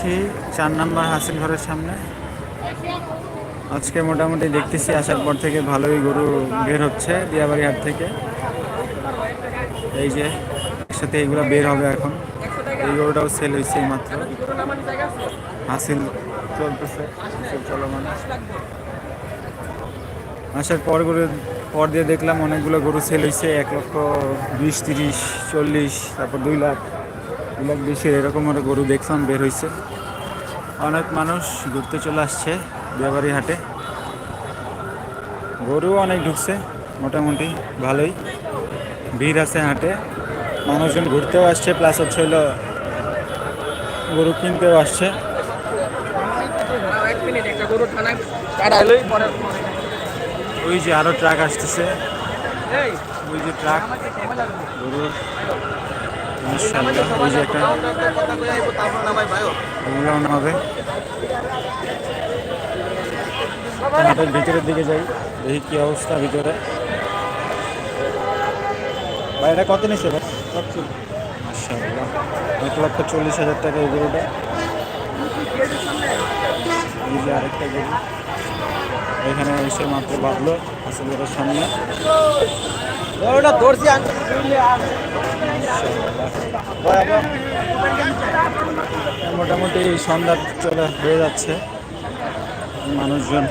আছি চার নাম্বার হাসিল ঘরের সামনে। আজকে মোটামুটি দেখতেছি, আসার পর থেকে ভালোই গরু বের হচ্ছে দিয়াবাড়ি হাট থেকে। এই যে, একসাথে এইগুলো বের হবে এখন। এই গরুটাও সেল হয়েছে এই মাত্র। হাসিল চলতেছে চলমান। আসার পর গরু পর দিয়ে দেখলাম অনেকগুলো গরু সেল হয়েছে, এক লক্ষ বিশ, তিরিশ, চল্লিশ, তারপর দুই লাখ। লাখ বিশের এরকম একটা গরু দেখলাম বের হয়েছে অনেক মানুষ ঘুরতে চলে আসছে বিয়াবাড়ি হাটে। গরুও অনেক ঢুকছে, মোটামুটি ভালোই। ভিড় আছে হাটে, মানুষজন ঘুরতেও আসছে প্লাস হচ্ছে হলো গরু কিনতেও আসছে। ওই যে আরও ট্রাক আসতেছে। ওই যে ট্রাক গরুর ওগুলো হবে। ভিতরের দিকে যাই দেখি কি অবস্থা ভিতরে। ভাই এটা কত নিচ্ছে ভাই? মাশাআল্লাহ। এক লক্ষ চল্লিশ হাজার টাকা এই গরুটা। আরেকটা গরু। এখানে এসে মাত্র বাঁধলো আসলের সামনে। ওটা ধরছি মোটামুটি সন্ধ্যা চলে হয়ে যাচ্ছে। মানুষজন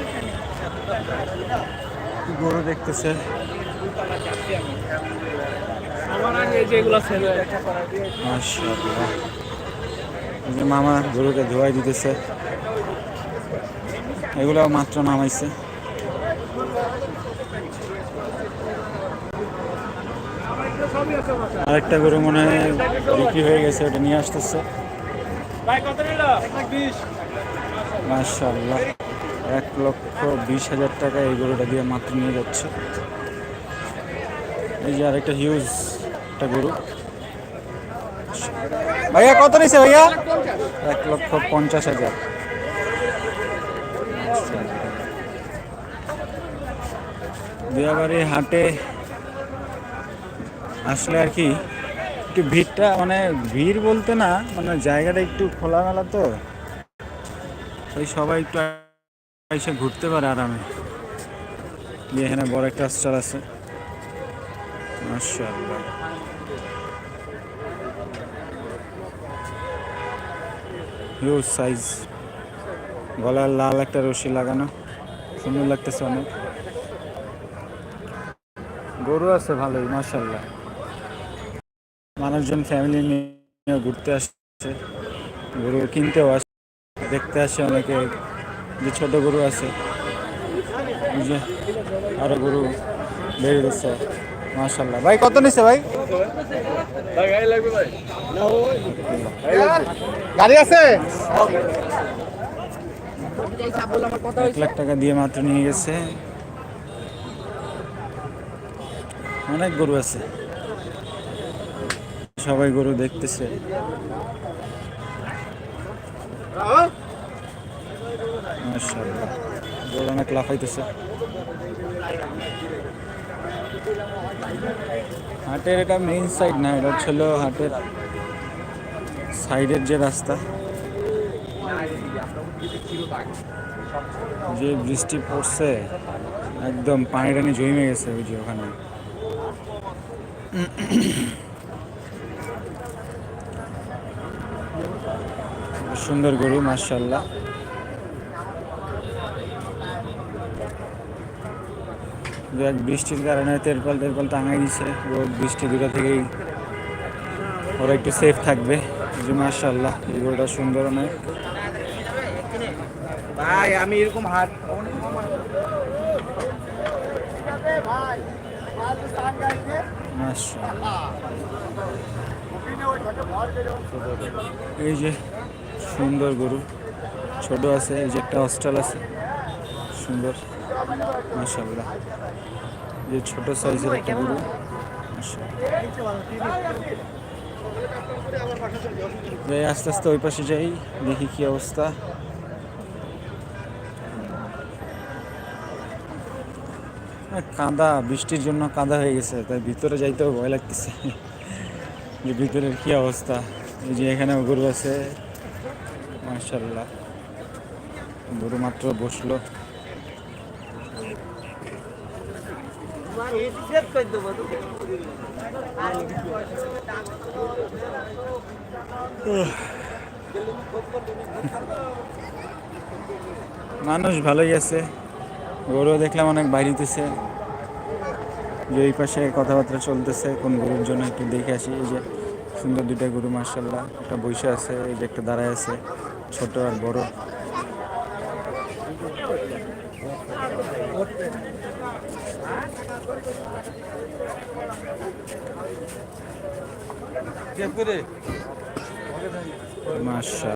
গরু দেখতেছে। মামা গরুকে ধোয়াই দিতেছে। এগুলো মাত্র নামাইছে। আরেকটা গরু মনে হয় বিক্রি হয়ে গেছে ওটা নিয়ে আসতেছে। মাশাআল্লাহ এক লক্ষ বিশ হাজার টাকা এই গরুটা দিয়ে মাত্র নিয়ে যাচ্ছে। এই যে আরেকটা হিউজ একটা গরু। ভাইয়া কত নিছে ভাইয়া? এক লক্ষ পঞ্চাশ হাজার। দিয়াবাড়ি হাটে আসলে আর কি, একটু ভিড়টা মানে ভিড় বলতে না মানে জায়গাটা একটু খোলামেলা তো। ওই সবাই একটু এসে ঘুরতে পারে আরামে। যে এখানে বড় একটা স্টল আছে। হিউজ সাইজ গলার লাল একটা রশি লাগানো। সুন্দর লাগতেছে অনেক। গরু আছে ভালোই, মাশাআল্লাহ। মানুষজন ফ্যামিলি নিয়ে ঘুরতে আসছে গরু কিনতেও আসে, দেখতে আসে অনেকে। যে ছোট গরু আছে যে আরও গরু বেড়ে গেছে মাশাল্লাহ ভাই, কত নিছে ভাই? গাড়ি আছে? এক লাখ টাকা দিয়ে মাত্র নিয়ে গেছে। অনেক গরু আছে। সবাই গরু দেখতেছে। অনেক লাফাইতেছে। হাটের এটা মেইন সাইড না, এটা ছিল হাটের সাইডের যে রাস্তা। যে বৃষ্টি পড়ছে, একদম পানি টানি জমে গেছে ওই যে ওখানে। সুন্দর গরু মার্শাল্লাহ বৃষ্টির কারণে তেরপাল তেরপাল টাঙাই দিছে। রোদ বৃষ্টি দুটো থেকেই ওরা একটু সেফ থাকবে। যে মার্শাল্লাহ এই গরুটা সুন্দর অনেক। ভাই আমি এরকম হাট এই যে সুন্দর গরু। ছোট আছে, এই যে একটা হস্টেল আছে। সুন্দর মাশাল্লাহ যে ছোট সাইজের একটা গরু যাই, আস্তে আস্তে ওই পাশে যাই, দেখি কি অবস্থা। কাঁদা, বৃষ্টির জন্য কাঁদা হয়ে গেছে, তাই ভিতরে যাইতেও ভয় লাগতেছে। যে ভিতরের কি অবস্থা। এই যে এখানে গরু আছে। মাশাল্লাহ গরু মাত্র বসল মানুষ ভালোই আছে। গরু দেখলাম অনেক বাইরিতেছে। যে এই পাশে কথাবার্তা চলতেছে, কোন গরুর জন্য একটু দেখে আসি। এই যে সুন্দর দুইটা গরু মার্শাল্লাহ একটা বসে আছে, এই যে একটা দাঁড়ায় আছে। ছোট আর বড়। মাশা